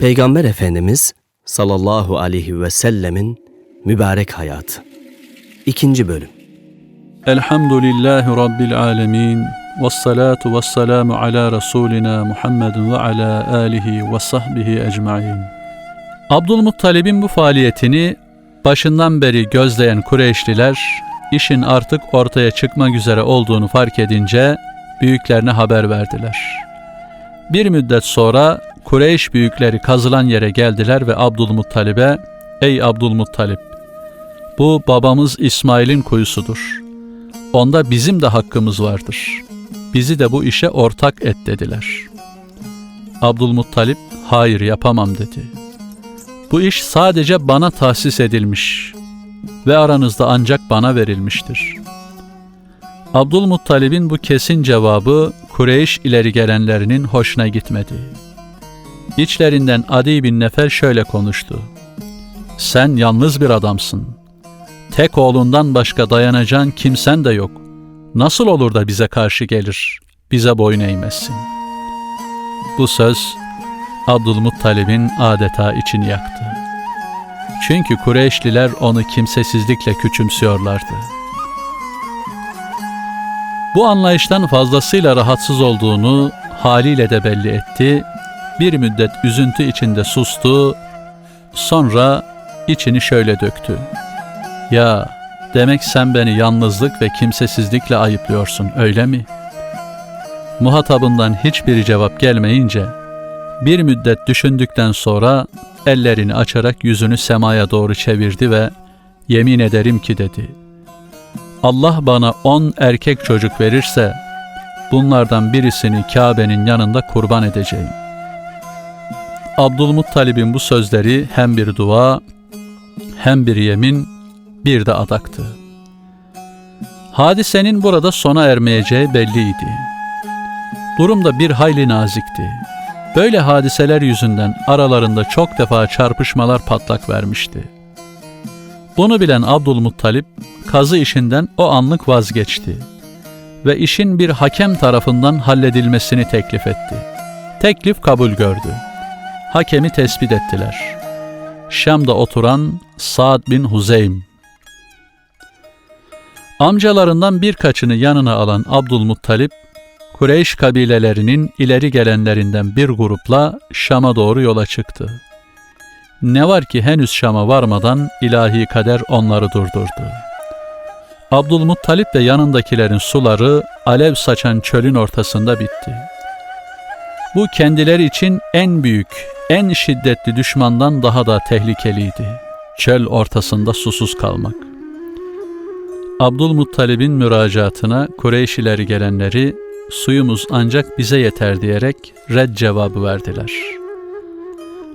Peygamber Efendimiz sallallahu aleyhi ve sellemin mübarek hayatı. İkinci bölüm. Elhamdülillahi Rabbil alemin. Ve salatu ve selamu ala Resulina Muhammedin ve ala alihi ve sahbihi ecmain. Abdülmuttalib'in bu faaliyetini başından beri gözleyen Kureyşliler, işin artık ortaya çıkmak üzere olduğunu fark edince büyüklerine haber verdiler. Bir müddet sonra Kureyş büyükleri kazılan yere geldiler ve Abdülmuttalib'e, ''Ey Abdülmuttalib, bu babamız İsmail'in kuyusudur. Onda bizim de hakkımız vardır. Bizi de bu işe ortak et dediler. Abdülmuttalip hayır yapamam dedi. Bu iş sadece bana tahsis edilmiş ve aranızda ancak bana verilmiştir. Abdülmuttalib'in bu kesin cevabı Kureyş ileri gelenlerinin hoşuna gitmedi. İçlerinden Adi bin Nefel şöyle konuştu. Sen yalnız bir adamsın. Tek oğlundan başka dayanacağın kimsen de yok. Nasıl olur da bize karşı gelir, bize boyun eğmezsin? Bu söz Abdülmuttalib'in adeta içini yaktı. Çünkü Kureyşliler onu kimsesizlikle küçümsüyorlardı. Bu anlayıştan fazlasıyla rahatsız olduğunu haliyle de belli etti. Bir müddet üzüntü içinde sustu, sonra içini şöyle döktü. Ya demek sen beni yalnızlık ve kimsesizlikle ayıplıyorsun öyle mi? Muhatabından hiçbir cevap gelmeyince bir müddet düşündükten sonra ellerini açarak yüzünü semaya doğru çevirdi ve yemin ederim ki dedi. Allah bana on erkek çocuk verirse bunlardan birisini Kabe'nin yanında kurban edeceğim. Abdülmuttalib'in bu sözleri hem bir dua hem bir yemin bir de adaktı. Hadisenin burada sona ermeyeceği belliydi. Durum da bir hayli nazikti. Böyle hadiseler yüzünden aralarında çok defa çarpışmalar patlak vermişti. Bunu bilen Abdülmuttalip kazı işinden o anlık vazgeçti ve işin bir hakem tarafından halledilmesini teklif etti. Teklif kabul gördü. Hakemi tespit ettiler. Şam'da oturan Sa'd bin Huzeym. Amcalarından birkaçını yanına alan Abdülmuttalip, Kureyş kabilelerinin ileri gelenlerinden bir grupla Şam'a doğru yola çıktı. Ne var ki henüz Şam'a varmadan ilahi kader onları durdurdu. Abdülmuttalip ve yanındakilerin suları alev saçan çölün ortasında bitti. Bu kendileri için en büyük, en şiddetli düşmandan daha da tehlikeliydi. Çöl ortasında susuz kalmak. Abdülmuttalib'in müracaatına Kureyşileri gelenleri suyumuz ancak bize yeter diyerek red cevabı verdiler.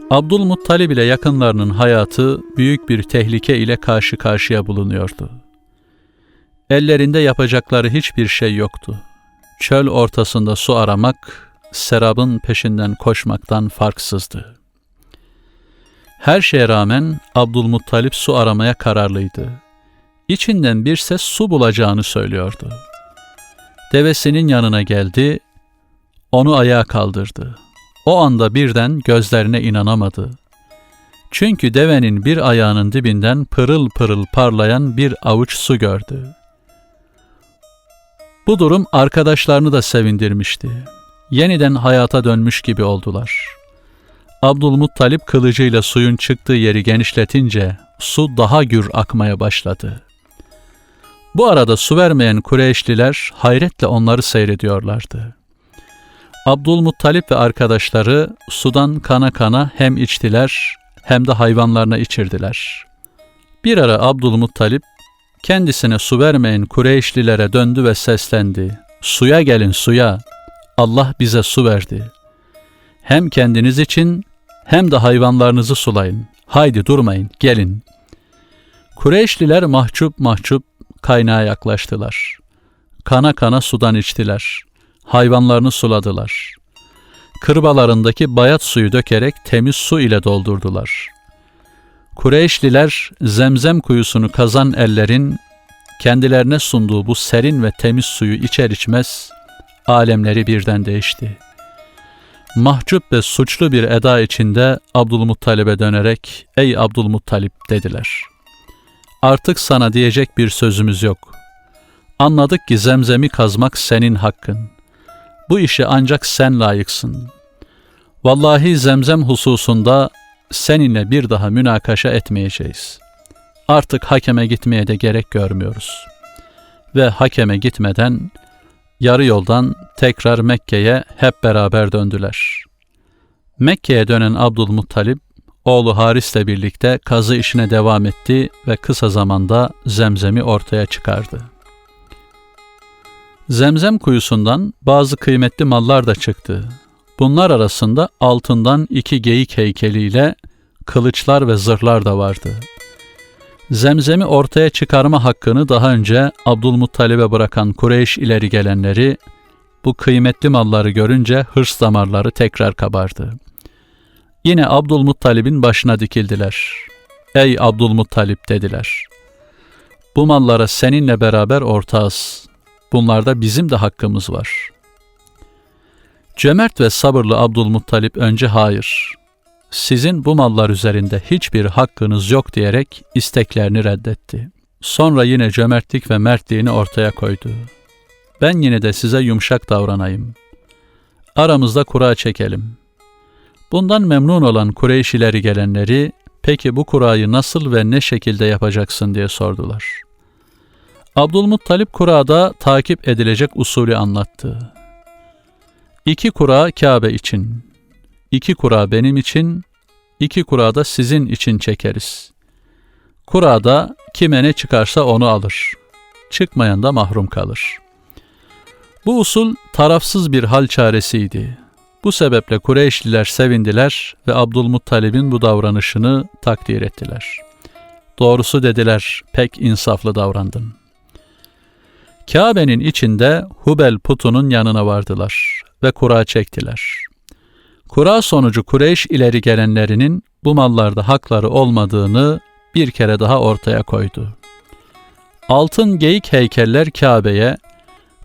Abdülmuttalib ile yakınlarının hayatı büyük bir tehlike ile karşı karşıya bulunuyordu. Ellerinde yapacakları hiçbir şey yoktu. Çöl ortasında su aramak, serabın peşinden koşmaktan farksızdı. Her şeye rağmen Abdülmuttalip su aramaya kararlıydı. İçinden bir ses su bulacağını söylüyordu. Devesinin yanına geldi, onu ayağa kaldırdı. O anda birden gözlerine inanamadı. Çünkü devenin bir ayağının dibinden pırıl pırıl parlayan bir avuç su gördü. Bu durum arkadaşlarını da sevindirmişti. Yeniden hayata dönmüş gibi oldular. Abdülmuttalip kılıcıyla suyun çıktığı yeri genişletince su daha gür akmaya başladı. Bu arada su vermeyen Kureyşliler hayretle onları seyrediyorlardı. Abdülmuttalip ve arkadaşları sudan kana kana hem içtiler hem de hayvanlarına içirdiler. Bir ara Abdülmuttalip kendisine su vermeyen Kureyşlilere döndü ve seslendi. Suya gelin suya. Allah bize su verdi. Hem kendiniz için hem de hayvanlarınızı sulayın. Haydi durmayın, gelin. Kureyşliler mahcup mahcup kaynağa yaklaştılar. Kana kana sudan içtiler. Hayvanlarını suladılar. Kırbalarındaki bayat suyu dökerek temiz su ile doldurdular. Kureyşliler zemzem kuyusunu kazan ellerin kendilerine sunduğu bu serin ve temiz suyu içer içmez alemleri birden değişti. mahcup ve suçlu bir eda içinde Abdülmuttalib'e dönerek ''Ey Abdülmuttalip'' dediler. ''Artık sana diyecek bir sözümüz yok. Anladık ki zemzemi kazmak senin hakkın. Bu işi ancak sen layıksın. Vallahi zemzem hususunda seninle bir daha münakaşa etmeyeceğiz. Artık hakeme gitmeye de gerek görmüyoruz. Ve hakeme gitmeden yarı yoldan tekrar Mekke'ye hep beraber döndüler. Mekke'ye dönen Abdülmuttalip, oğlu Haris'le birlikte kazı işine devam etti ve kısa zamanda zemzemi ortaya çıkardı. Zemzem kuyusundan bazı kıymetli mallar da çıktı. Bunlar arasında altından iki geyik heykeliyle kılıçlar ve zırhlar da vardı. Zemzemi ortaya çıkarma hakkını daha önce Abdülmuttalib'e bırakan Kureyş ileri gelenleri bu kıymetli malları görünce hırs damarları tekrar kabardı. Yine Abdülmuttalib'in başına dikildiler. Ey Abdülmuttalib dediler. Bu mallara seninle beraber ortağız. Bunlarda bizim de hakkımız var. Cömert ve sabırlı Abdülmuttalip önce hayır, sizin bu mallar üzerinde hiçbir hakkınız yok diyerek isteklerini reddetti. Sonra yine cömertlik ve mertliğini ortaya koydu. Ben yine de size yumuşak davranayım. Aramızda kura çekelim. Bundan memnun olan Kureyşileri gelenleri, peki bu kurayı nasıl ve ne şekilde yapacaksın diye sordular. Abdülmuttalip kurada takip edilecek usulü anlattı. İki kura Kabe için, iki kura benim için, iki kura da sizin için çekeriz. Kurada kime ne çıkarsa onu alır. Çıkmayan da mahrum kalır. Bu usul tarafsız bir hal çaresiydi. Bu sebeple Kureyşliler sevindiler ve Abdülmuttalib'in bu davranışını takdir ettiler. Doğrusu dediler, pek insaflı davrandın. Kabe'nin içinde Hubel putunun yanına vardılar ve kura çektiler. Kura sonucu Kureyş ileri gelenlerinin bu mallarda hakları olmadığını bir kere daha ortaya koydu. Altın geyik heykeller Kabe'ye,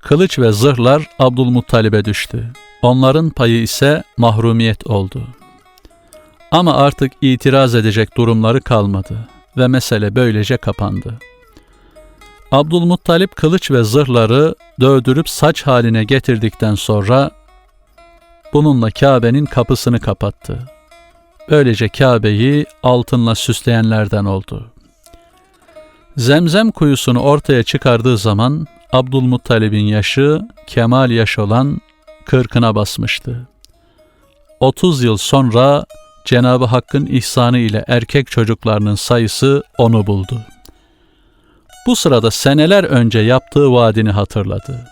kılıç ve zırhlar Abdülmuttalib'e düştü. Onların payı ise mahrumiyet oldu. Ama artık itiraz edecek durumları kalmadı ve mesele böylece kapandı. Abdülmuttalip kılıç ve zırhları dövdürüp saç haline getirdikten sonra bununla Kabe'nin kapısını kapattı. Böylece Kabe'yi altınla süsleyenlerden oldu. Zemzem kuyusunu ortaya çıkardığı zaman Abdülmuttalib'in yaşı kemal yaş olan kırkına basmıştı. 30 yıl sonra Cenabı Hakk'ın ihsanı ile erkek çocuklarının sayısı onu buldu. Bu sırada seneler önce yaptığı vaadini hatırladı.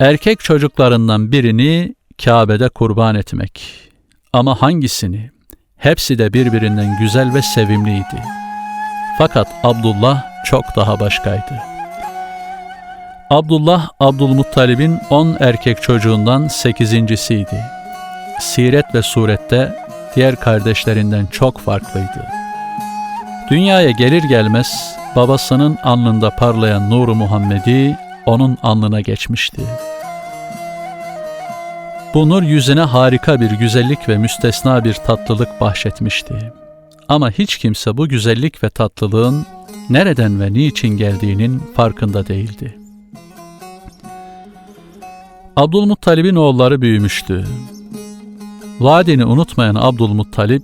Erkek çocuklarından birini Kabe'de kurban etmek. Ama hangisini? Hepsi de birbirinden güzel ve sevimliydi. Fakat Abdullah çok daha başkaydı. Abdullah, Abdülmuttalib'in on erkek çocuğundan sekizincisiydi. Siret ve surette diğer kardeşlerinden çok farklıydı. Dünyaya gelir gelmez babasının alnında parlayan nuru Muhammedi onun alnına geçmişti. Bu nur yüzüne harika bir güzellik ve müstesna bir tatlılık bahşetmişti. Ama hiç kimse bu güzellik ve tatlılığın nereden ve niçin geldiğinin farkında değildi. Abdülmuttalib'in oğulları büyümüştü. Vaadini unutmayan Abdülmuttalib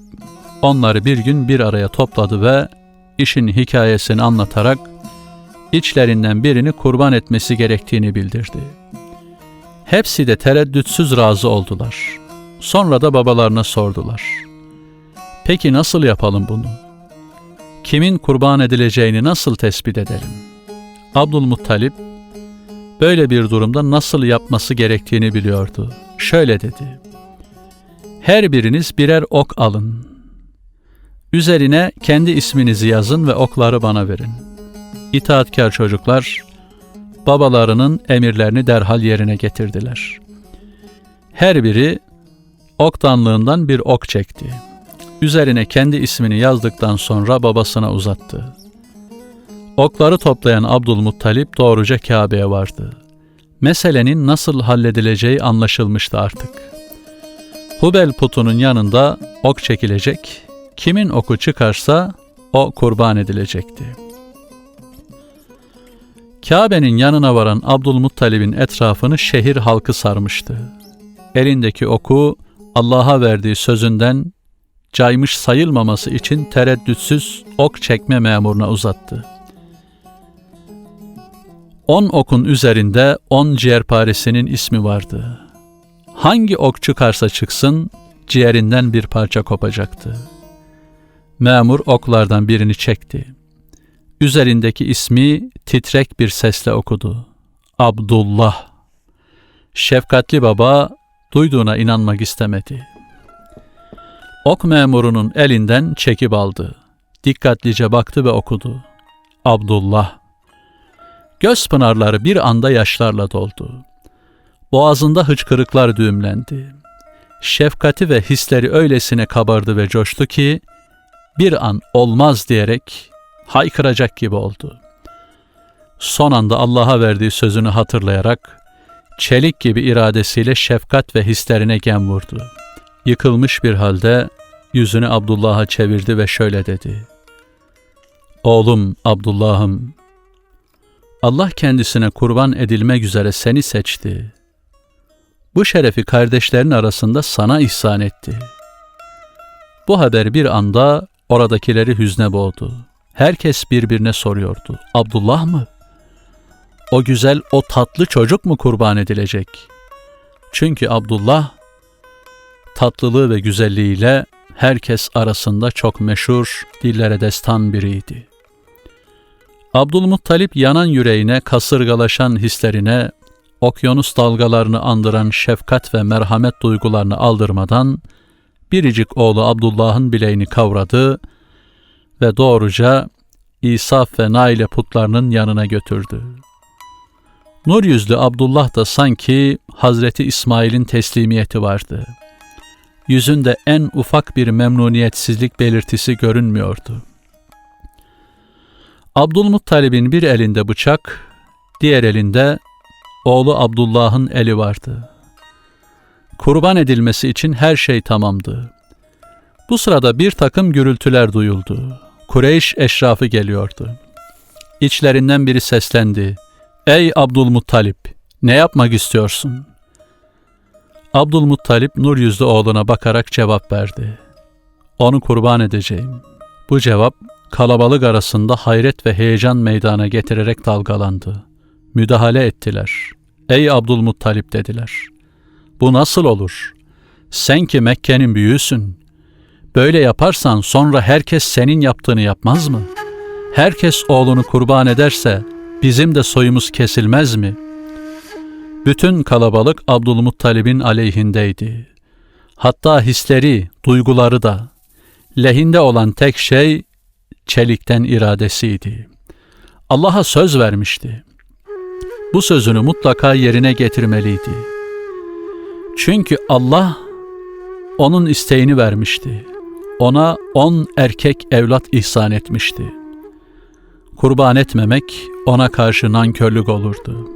onları bir gün bir araya topladı ve işin hikayesini anlatarak içlerinden birini kurban etmesi gerektiğini bildirdi. Hepsi de tereddütsüz razı oldular. Sonra da babalarına sordular. Peki nasıl yapalım bunu? Kimin kurban edileceğini nasıl tespit edelim? Abdülmuttalip böyle bir durumda nasıl yapması gerektiğini biliyordu. Şöyle dedi. Her biriniz birer ok alın. Üzerine kendi isminizi yazın ve okları bana verin. İtaatkar çocuklar babalarının emirlerini derhal yerine getirdiler. Her biri oktanlığından bir ok çekti. Üzerine kendi ismini yazdıktan sonra babasına uzattı. Okları toplayan Abdülmuttalip doğruca Kabe'ye vardı. Meselenin nasıl halledileceği anlaşılmıştı artık. Hubel putunun yanında ok çekilecek, kimin oku çıkarsa o kurban edilecekti. Kabe'nin yanına varan Abdülmuttalib'in etrafını şehir halkı sarmıştı. Elindeki oku Allah'a verdiği sözünden caymış sayılmaması için tereddütsüz ok çekme memuruna uzattı. On okun üzerinde on ciğerparesinin ismi vardı. Hangi ok çıkarsa çıksın, ciğerinden bir parça kopacaktı. Memur oklardan birini çekti. Üzerindeki ismi titrek bir sesle okudu. Abdullah. Şefkatli baba duyduğuna inanmak istemedi. Ok memurunun elinden çekip aldı. Dikkatlice baktı ve okudu. Abdullah. Göz pınarları bir anda yaşlarla doldu. Boğazında hıçkırıklar düğümlendi. Şefkati ve hisleri öylesine kabardı ve coştu ki bir an olmaz diyerek haykıracak gibi oldu. Son anda Allah'a verdiği sözünü hatırlayarak çelik gibi iradesiyle şefkat ve hislerine gem vurdu. Yıkılmış bir halde yüzünü Abdullah'a çevirdi ve şöyle dedi. Oğlum Abdullah'ım, Allah kendisine kurban edilmek üzere seni seçti. Bu şerefi kardeşlerin arasında sana ihsan etti. Bu haber bir anda oradakileri hüzne boğdu. Herkes birbirine soruyordu. Abdullah mı? O güzel, o tatlı çocuk mu kurban edilecek? Çünkü Abdullah tatlılığı ve güzelliğiyle herkes arasında çok meşhur, dillere destan biriydi. Abdülmuttalip yanan yüreğine, kasırgalaşan hislerine, okyanus dalgalarını andıran şefkat ve merhamet duygularını aldırmadan biricik oğlu Abdullah'ın bileğini kavradı ve doğruca İsaf ve Naile putlarının yanına götürdü. Nur yüzlü Abdullah da sanki Hazreti İsmail'in teslimiyeti vardı. Yüzünde en ufak bir memnuniyetsizlik belirtisi görünmüyordu. Abdülmuttalib'in bir elinde bıçak, diğer elinde oğlu Abdullah'ın eli vardı. Kurban edilmesi için her şey tamamdı. Bu sırada bir takım gürültüler duyuldu. Kureyş eşrafı geliyordu. İçlerinden biri seslendi. Ey Abdülmuttalip, ne yapmak istiyorsun? Abdülmuttalip nur yüzlü oğluna bakarak cevap verdi. Onu kurban edeceğim. Bu cevap kalabalık arasında hayret ve heyecan meydana getirerek dalgalandı. Müdahale ettiler. Ey Abdülmuttalip dediler. Bu nasıl olur? Sen ki Mekke'nin büyüğüsün. Böyle yaparsan sonra herkes senin yaptığını yapmaz mı? Herkes oğlunu kurban ederse bizim de soyumuz kesilmez mi? Bütün kalabalık Abdülmuttalib'in aleyhindeydi. Hatta hisleri, duyguları da. Lehinde olan tek şey çelikten iradesiydi. Allah'a söz vermişti. Bu sözünü mutlaka yerine getirmeliydi. Çünkü Allah onun isteğini vermişti. Ona on erkek evlat ihsan etmişti. Kurban etmemek ona karşı nankörlük olurdu.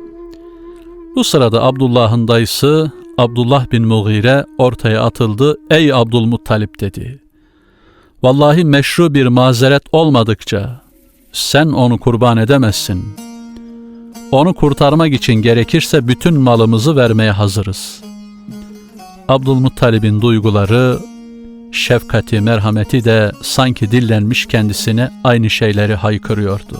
Bu sırada Abdullah'ın dayısı Abdullah bin Mughire ortaya atıldı. Ey Abdülmuttalip dedi. Vallahi meşru bir mazeret olmadıkça sen onu kurban edemezsin. Onu kurtarmak için gerekirse bütün malımızı vermeye hazırız. Abdülmuttalib'in duyguları, şefkati, merhameti de sanki dillenmiş kendisine aynı şeyleri haykırıyordu.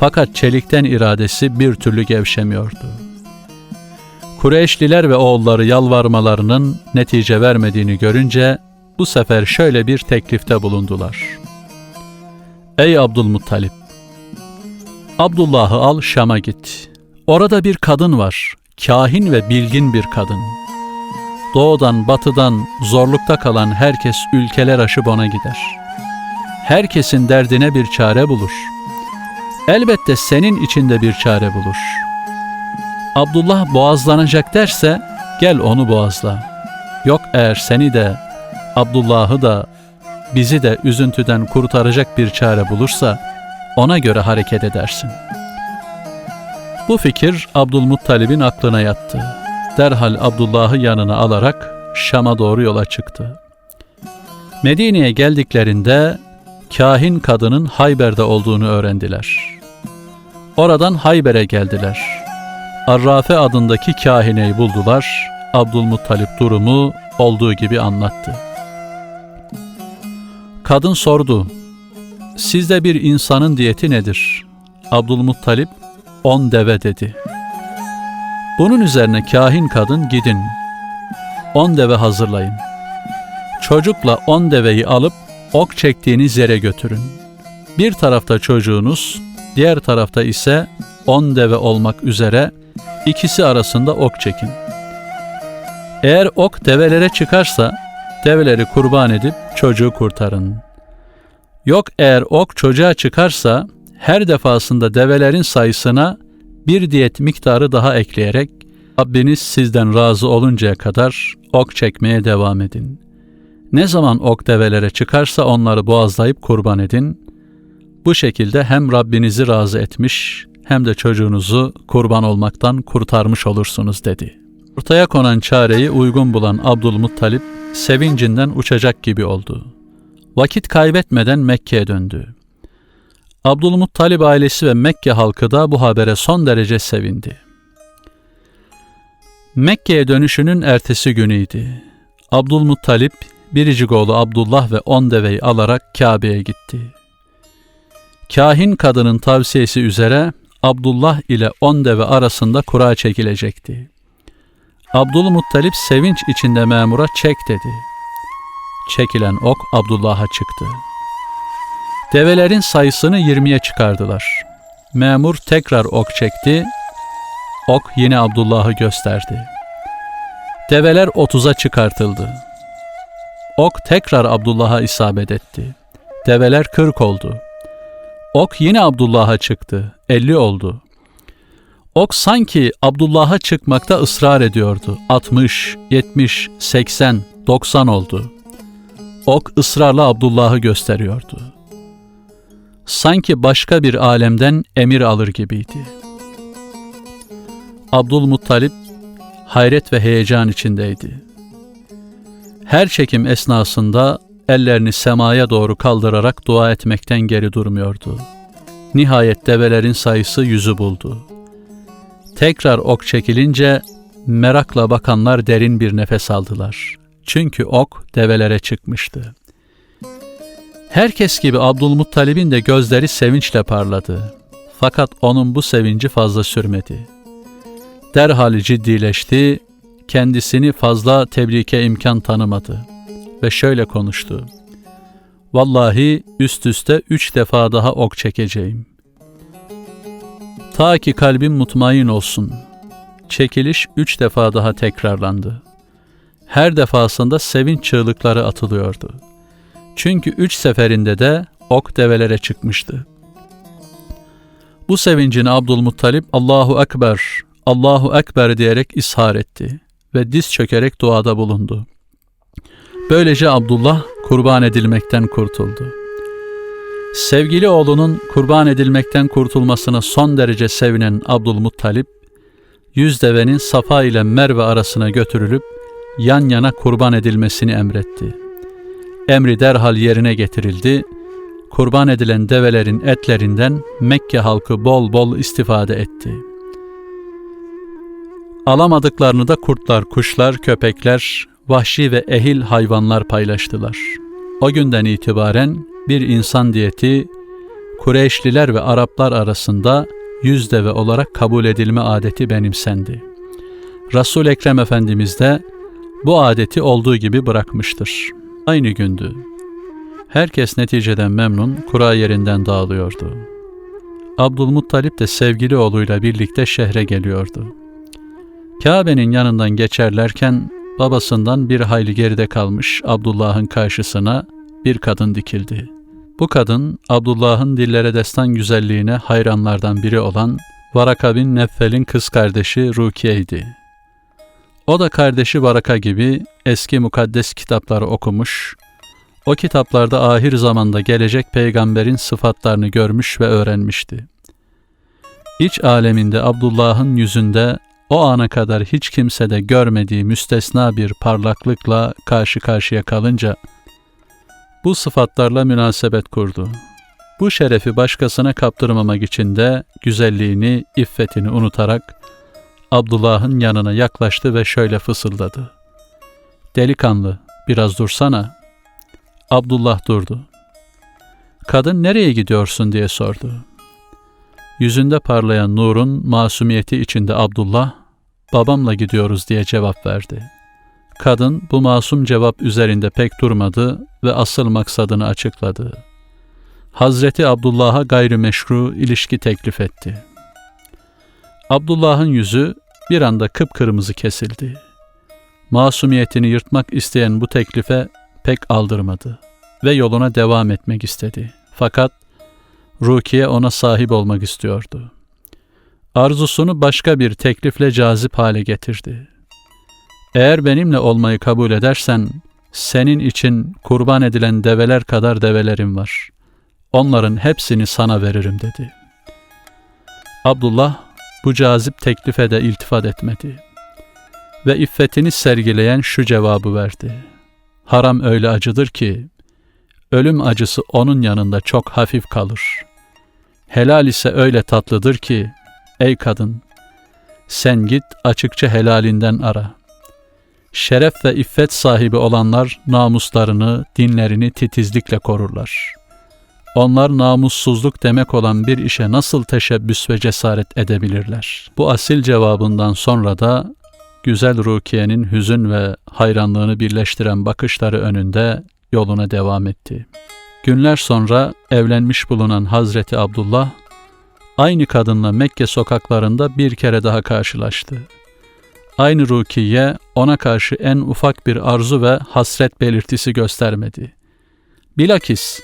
Fakat çelikten iradesi bir türlü gevşemiyordu. Kureyşliler ve oğulları yalvarmalarının netice vermediğini görünce bu sefer şöyle bir teklifte bulundular. Ey Abdülmuttalip! Abdullah'ı al Şam'a git. Orada bir kadın var, kahin ve bilgin bir kadın. Doğudan batıdan zorlukta kalan herkes ülkeler aşıp ona gider. Herkesin derdine bir çare bulur. Elbette senin içinde bir çare bulur. Abdullah boğazlanacak derse gel onu boğazla. Yok eğer seni de Abdullah'ı da bizi de üzüntüden kurtaracak bir çare bulursa ona göre hareket edersin. Bu fikir Abdülmuttalib'in aklına yattı. Derhal Abdullah'ı yanına alarak Şam'a doğru yola çıktı. Medine'ye geldiklerinde kahin kadının Hayber'de olduğunu öğrendiler. Oradan Hayber'e geldiler. Arrafe adındaki kahineyi buldular. Abdülmuttalip durumu olduğu gibi anlattı. Kadın sordu. Sizde bir insanın diyeti nedir? Abdülmuttalip on deve dedi. Bunun üzerine kahin kadın gidin. On deve hazırlayın. Çocukla on deveyi alıp ok çektiğiniz yere götürün. Bir tarafta çocuğunuz, diğer tarafta ise on deve olmak üzere ikisi arasında ok çekin. Eğer ok develere çıkarsa develeri kurban edip çocuğu kurtarın. Yok eğer ok çocuğa çıkarsa her defasında develerin sayısına bir diyet miktarı daha ekleyerek Rabbiniz sizden razı oluncaya kadar ok çekmeye devam edin. Ne zaman ok develere çıkarsa onları boğazlayıp kurban edin. Bu şekilde hem Rabbinizi razı etmiş hem de çocuğunuzu kurban olmaktan kurtarmış olursunuz dedi. Ortaya konan çareyi uygun bulan Abdülmuttalip sevincinden uçacak gibi oldu. Vakit kaybetmeden Mekke'ye döndü. Abdülmuttalip ailesi ve Mekke halkı da bu habere son derece sevindi. Mekke'ye dönüşünün ertesi günüydü. Abdülmuttalip biricik oğlu Abdullah ve on deveyi alarak Kabe'ye gitti. Kahin kadının tavsiyesi üzere Abdullah ile on deve arasında kura çekilecekti. Abdülmuttalip sevinç içinde memura çek dedi. Çekilen ok Abdullah'a çıktı. Develerin sayısını 20'ye çıkardılar. Memur tekrar ok çekti. Ok yine Abdullah'ı gösterdi. Develer 30'a çıkartıldı. Ok tekrar Abdullah'a isabet etti. Develer 40 oldu. Ok yine Abdullah'a çıktı. 50 oldu. Ok sanki Abdullah'a çıkmakta ısrar ediyordu. 60, 70, 80, 90 oldu. Ok ısrarla Abdullah'ı gösteriyordu. Sanki başka bir alemden emir alır gibiydi. Abdülmuttalip hayret ve heyecan içindeydi. Her çekim esnasında ellerini semaya doğru kaldırarak dua etmekten geri durmuyordu. Nihayet develerin sayısı yüzü buldu. Tekrar ok çekilince merakla bakanlar derin bir nefes aldılar. Çünkü ok develere çıkmıştı. Herkes gibi Abdülmuttalib'in de gözleri sevinçle parladı. Fakat onun bu sevinci fazla sürmedi. Derhal ciddileşti, kendisini fazla tebrike imkan tanımadı ve şöyle konuştu. Vallahi üst üste üç defa daha ok çekeceğim. Ta ki kalbim mutmain olsun. Çekiliş üç defa daha tekrarlandı. Her defasında sevinç çığlıkları atılıyordu. Çünkü üç seferinde de ok develere çıkmıştı. Bu sevincini Abdülmuttalip Allahu Ekber, Allahu Ekber diyerek ishar etti ve diz çökerek duada bulundu. Böylece Abdullah kurban edilmekten kurtuldu. Sevgili oğlunun kurban edilmekten kurtulmasına son derece sevinen Abdülmuttalip, yüz devenin Safa ile Merve arasına götürülüp yan yana kurban edilmesini emretti. Emri derhal yerine getirildi. Kurban edilen develerin etlerinden Mekke halkı bol bol istifade etti. Alamadıklarını da kurtlar, kuşlar, köpekler, vahşi ve ehil hayvanlar paylaştılar. O günden itibaren bir insan diyeti Kureyşliler ve Araplar arasında yüz deve olarak kabul edilme adeti benimsendi. Resul Ekrem Efendimiz de bu adeti olduğu gibi bırakmıştır. Aynı gündü. Herkes neticeden memnun, kura yerinden dağılıyordu. Abdülmuttalip de sevgili oğluyla birlikte şehre geliyordu. Kabe'nin yanından geçerlerken babasından bir hayli geride kalmış Abdullah'ın karşısına bir kadın dikildi. Bu kadın Abdullah'ın dillere destan güzelliğine hayranlardan biri olan Varaka bin Neffel'in kız kardeşi Rukiye'ydi. O da kardeşi Varaka gibi eski mukaddes kitapları okumuş, o kitaplarda ahir zamanda gelecek peygamberin sıfatlarını görmüş ve öğrenmişti. İç aleminde Abdullah'ın yüzünde o ana kadar hiç kimsede görmediği müstesna bir parlaklıkla karşı karşıya kalınca bu sıfatlarla münasebet kurdu. Bu şerefi başkasına kaptırmamak için de güzelliğini, iffetini unutarak Abdullah'ın yanına yaklaştı ve şöyle fısıldadı. Delikanlı, biraz dursana. Abdullah durdu. Kadın nereye gidiyorsun diye sordu. Yüzünde parlayan nurun masumiyeti içinde Abdullah, babamla gidiyoruz diye cevap verdi. Kadın bu masum cevap üzerinde pek durmadı ve asıl maksadını açıkladı. Hazreti Abdullah'a gayrimeşru ilişki teklif etti. Abdullah'ın yüzü bir anda kıpkırmızı kesildi. Masumiyetini yırtmak isteyen bu teklife pek aldırmadı ve yoluna devam etmek istedi. Fakat Rukiye ona sahip olmak istiyordu. Arzusunu başka bir teklifle cazip hale getirdi. Eğer benimle olmayı kabul edersen, senin için kurban edilen develer kadar develerim var. Onların hepsini sana veririm dedi. Abdullah bu cazip teklife de iltifat etmedi. Ve iffetini sergileyen şu cevabı verdi. Haram öyle acıdır ki, ölüm acısı onun yanında çok hafif kalır. Helal ise öyle tatlıdır ki, ey kadın, sen git açıkça helalinden ara. Şeref ve iffet sahibi olanlar namuslarını, dinlerini titizlikle korurlar. Onlar namussuzluk demek olan bir işe nasıl teşebbüs ve cesaret edebilirler? Bu asil cevabından sonra da güzel Rukiye'nin hüzün ve hayranlığını birleştiren bakışları önünde yoluna devam etti. Günler sonra evlenmiş bulunan Hazreti Abdullah, aynı kadınla Mekke sokaklarında bir kere daha karşılaştı. Aynı Rukiye ona karşı en ufak bir arzu ve hasret belirtisi göstermedi. Bilakis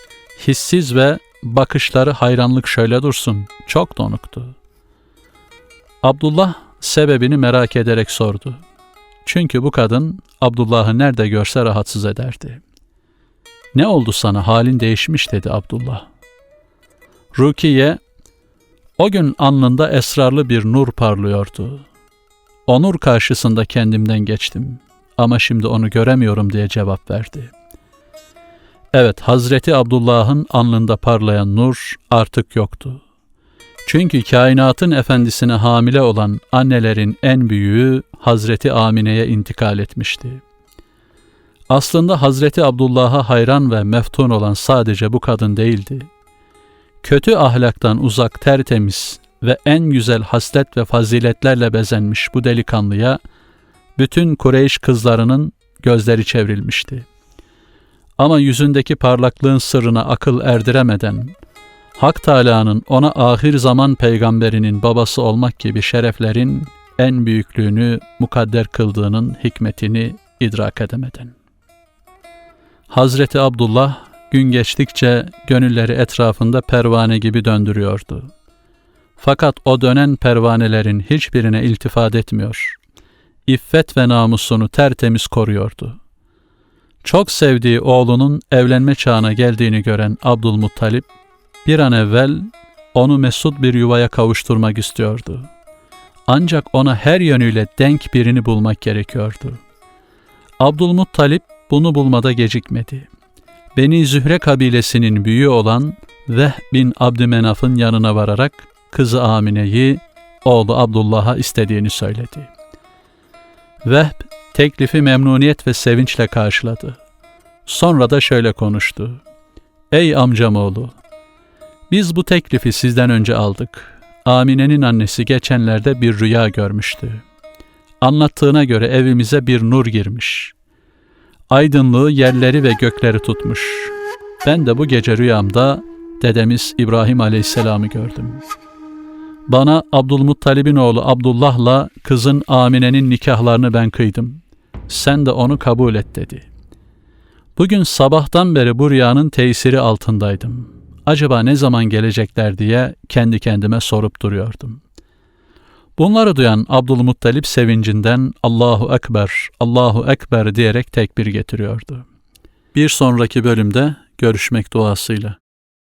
hissiz ve bakışları hayranlık şöyle dursun, çok donuktu. Abdullah sebebini merak ederek sordu. Çünkü bu kadın Abdullah'ı nerede görse rahatsız ederdi. Ne oldu sana halin değişmiş dedi Abdullah. Rukiye, o gün alnında esrarlı bir nur parlıyordu. O nur karşısında kendimden geçtim ama şimdi onu göremiyorum diye cevap verdi. Evet, Hazreti Abdullah'ın alnında parlayan nur artık yoktu. Çünkü kainatın efendisine hamile olan annelerin en büyüğü Hazreti Amine'ye intikal etmişti. Aslında Hazreti Abdullah'a hayran ve meftun olan sadece bu kadın değildi. Kötü ahlaktan uzak tertemiz ve en güzel haslet ve faziletlerle bezenmiş bu delikanlıya bütün Kureyş kızlarının gözleri çevrilmişti. Ama yüzündeki parlaklığın sırrına akıl erdiremeden Hak Teâlâ'nın ona ahir zaman peygamberinin babası olmak gibi şereflerin en büyüklüğünü mukadder kıldığının hikmetini idrak edemeden. Hazreti Abdullah gün geçtikçe gönülleri etrafında pervane gibi döndürüyordu. Fakat o dönen pervanelerin hiçbirine iltifat etmiyor. İffet ve namusunu tertemiz koruyordu. Çok sevdiği oğlunun evlenme çağına geldiğini gören Abdülmuttalip, bir an evvel onu mesut bir yuvaya kavuşturmak istiyordu. Ancak ona her yönüyle denk birini bulmak gerekiyordu. Abdülmuttalip bunu bulmada gecikmedi. Beni Zühre kabilesinin büyüğü olan Veh bin Abdümenaf'ın yanına vararak kızı Amine'yi oğlu Abdullah'a istediğini söyledi. Vehb teklifi memnuniyet ve sevinçle karşıladı. Sonra da şöyle konuştu. Ey amcam oğlu, biz bu teklifi sizden önce aldık. Amine'nin annesi geçenlerde bir rüya görmüştü. Anlattığına göre evimize bir nur girmiş. Aydınlığı yerleri ve gökleri tutmuş. Ben de bu gece rüyamda dedemiz İbrahim Aleyhisselam'ı gördüm. Bana Abdülmuttalib'in oğlu Abdullah'la kızın Amine'nin nikahlarını ben kıydım. Sen de onu kabul et dedi. Bugün sabahtan beri bu rüyanın tesiri altındaydım. Acaba ne zaman gelecekler diye kendi kendime sorup duruyordum. Bunları duyan Abdülmuttalip sevincinden Allahu Ekber, Allahu Ekber diyerek tekbir getiriyordu. Bir sonraki bölümde görüşmek duasıyla.